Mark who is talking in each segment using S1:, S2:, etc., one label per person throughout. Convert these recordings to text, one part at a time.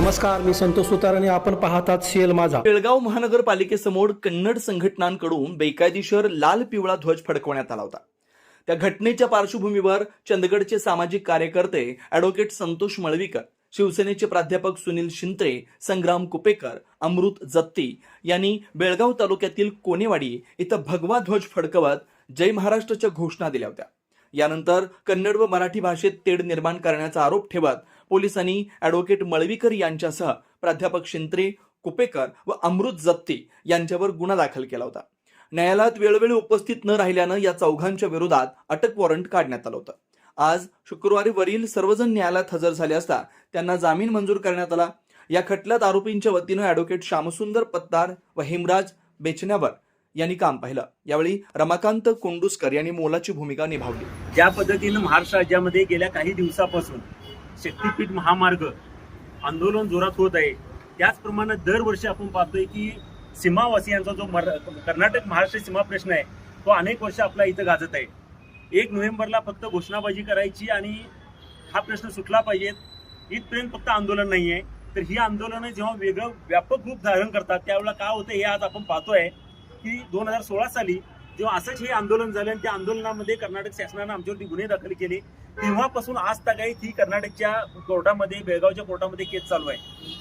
S1: नमस्कार मी संतोष सुतार आणि आपण पाहतात सीएल माझा.
S2: बेळगाव महानगरपालिकेसमोर कन्नड संघटनांकडून बेकायदेशीर लाल पिवळा ध्वज फडकवण्यात आला होता. त्या घटनेच्या पार्श्वभूमीवर चंदगडचे सामाजिक कार्यकर्ते अॅडव्होकेट संतोष मळवीकर शिवसेनेचे प्राध्यापक सुनील शिंत्रे संग्राम कुपेकर अमृत जत्ती यांनी बेळगाव तालुक्यातील कोनेवाडी इथं भगवा ध्वज फडकवत जय महाराष्ट्राच्या घोषणा दिल्या होत्या. यानंतर कन्नड व मराठी भाषेत तेढ निर्माण करण्याचा आरोप ठेवत पोलिसांनी अॅडव्होकेट मळवीकर यांच्यासह प्राध्यापक शिंत्रे कुपेकर व अमृत जत्ते यांच्यावर गुन्हा दाखल केला होता. न्यायालयात वेळोवेळी उपस्थित न राहिल्यानं या चौघांच्या विरोधात अटक वॉरंट काढण्यात आलं होतं. आज शुक्रवारी वरील सर्वजण न्यायालयात हजर झाले असता त्यांना जामीन मंजूर करण्यात आला. या खटल्यात आरोपींच्या वतीनं अॅडव्होकेट श्यामसुंदर पत्तार व हेमराज बेचण्यावर यांनी काम पाहिलं. यावेळी रमाकांत कुंडुसकर यांनी मोलाची भूमिका निभावली.
S3: ज्या पद्धतीनं महाराष्ट्र राज्यामध्ये गेल्या काही दिवसापासून शक्तीपीठ महामार्ग आंदोलन जोरात होत आहे. त्याचप्रमाणे दरवर्षी आपण पाहतोय की सीमावासियांचा जो मर कर्नाटक महाराष्ट्र सीमा प्रश्न आहे तो अनेक वर्ष आपला इथं गाजत आहे. एक नोव्हेंबरला फक्त घोषणाबाजी करायची आणि हा प्रश्न सुटला पाहिजेत इथपर्यंत फक्त आंदोलन नाही आहे तर ही आंदोलनं जेव्हा वेगळं व्यापक रूप धारण करतात त्यावेळेला काय होतं हे आज आपण पाहतोय की दोन हजार सोळा साली तेव्हा असंच हे आंदोलन झालं आणि त्या आंदोलनामध्ये कर्नाटक शासनानं आमच्यावरती गुन्हे दाखल केले तेव्हापासून आज तागायत ही कर्नाटकच्या कोर्टामध्ये बेळगावच्या कोर्टामध्ये केस चालू आहे.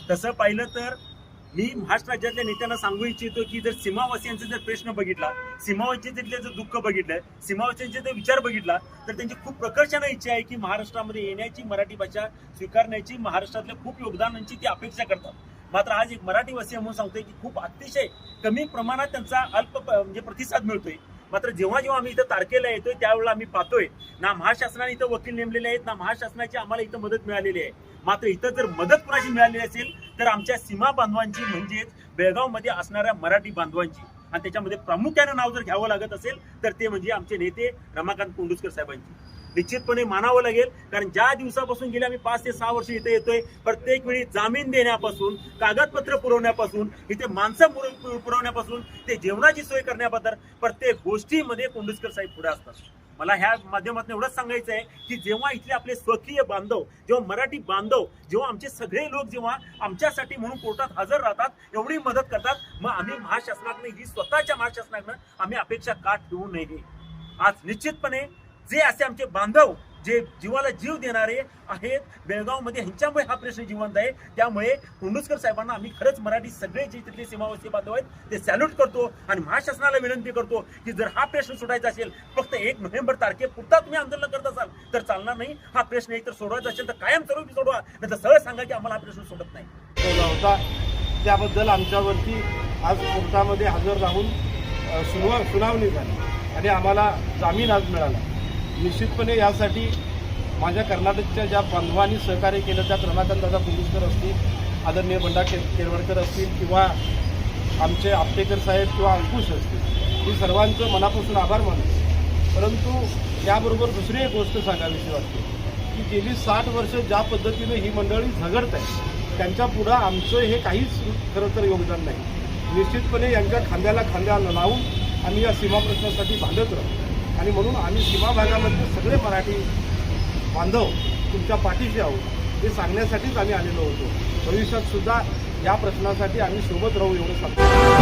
S3: तसं पाहिलं तर मी महाराष्ट्र राज्यातल्या नेत्यांना सांगू इच्छितो की जर सीमावासियांचा जर प्रश्न बघितला सीमावासियांचे जर दुःख बघितलं सीमावासियांचे जर विचार बघितला तर त्यांची खूप प्रकर्षानं इच्छा आहे की महाराष्ट्रामध्ये येण्याची मराठी भाषा स्वीकारण्याची महाराष्ट्रातल्या खूप योगदानांची ती अपेक्षा करतात. मात्र आज एक मराठी वासी म्हणून सांगतोय की खूप अतिशय कमी प्रमाणात त्यांचा अल्प म्हणजे प्रतिसाद मिळतोय. मात्र जेव्हा जेव्हा आम्ही इथं तारखेला येतोय त्यावेळेला आम्ही पाहतोय ना महाशासनाने इथं वकील नेमलेले आहेत ना महाशासनाची आम्हाला इथं मदत मिळालेली आहे. मात्र इथं जर मदत कुणाची मिळालेली असेल तर आमच्या सीमा बांधवांची म्हणजेच बेळगावमध्ये असणाऱ्या मराठी बांधवांची. आणि त्याच्यामध्ये प्रामुख्यानं नाव जर घ्यावं लागत असेल तर ते म्हणजे आमचे नेते रमाकांत कोंडुसकर साहेबांची. निश्चितपणे मानावं लागेल. कारण ज्या दिवसापासून गेले आम्ही पाच ते सहा वर्ष इथे येतोय प्रत्येक वेळी जामीन देण्यापासून कागदपत्र पुरवण्यापासून इथे माणसं पुर- पुरवण्यापासून ते जेवणाची सोय करण्याबद्दल प्रत्येक गोष्टीमध्ये कोंडुस्कर साहेब पुढे असतात. मला ह्या माध्यमातून एवढंच सांगायचं आहे की जेव्हा इथले आपले स्वकीय बांधव जेव्हा मराठी बांधव जेव्हा आमचे सगळे लोक जेव्हा आमच्यासाठी म्हणून कोर्टात हजर राहतात एवढी मदत करतात मग आम्ही महाशासनाकडनं ही स्वतःच्या महाशासनाकडनं आम्ही अपेक्षा का ठेवू नये? आज निश्चितपणे जे असे आमचे बांधव जे जीवाला जीव देणारे आहेत बेळगावमध्ये ह्यांच्यामुळे हा प्रश्न जिवंत आहे. त्यामुळे कुंडुसकर साहेबांना आम्ही खरंच मराठी सगळे जे तिथले सीमावासी बांधव आहेत ते सॅल्यूट करतो आणि महाशासनाला विनंती करतो की जर हा प्रश्न सोडायचा असेल फक्त एक नोव्हेंबर तारखेपुरता तुम्ही आंदोलन करत असाल तर चालणार नाही. हा प्रश्न एकतर सोडवायचा असेल तर कायम स्वरूपी सोडवा. नाही तर सरळ सांगा की आम्हाला हा प्रश्न सोडत नाही.
S4: होता. त्याबद्दल आमच्यावरती आज कोर्टामध्ये हजर राहून सुनावणी झाली आणि आम्हाला जामीन आज मिळाला. निश्चितपणे यासाठी माझ्या कर्नाटकच्या ज्या बांधवांनी सहकार्य केलं त्यात रमाकांतदादा पुरुषकर असतील आदरणीय बंडा के केळवडकर असतील किंवा आमचे आपटेकर साहेब किंवा अंकुश असतील ही सर्वांचं मनापासून आभार मानतो. परंतु याबरोबर दुसरी एक गोष्ट सांगावीशी वाटते की गेली साठ वर्ष ज्या पद्धतीने ही मंडळी झगडत आहे त्यांच्या पुढं आमचं हे काहीच खरं तर योगदान नाही. निश्चितपणे यांच्या खांद्याला खांद्या लावून आम्ही या सीमा प्रश्नासाठी बांधत राहू. आणि म्हणून आम्ही सीमा भागामधले सगळे मराठी बांधव तुमच्या पाठीशी आहोत. हे सांगण्यासाठीच आम्ही आलेलो होतो. भविष्यात सुद्धा या प्रश्नासाठी आम्ही सोबत राहू एवढं सांगतो.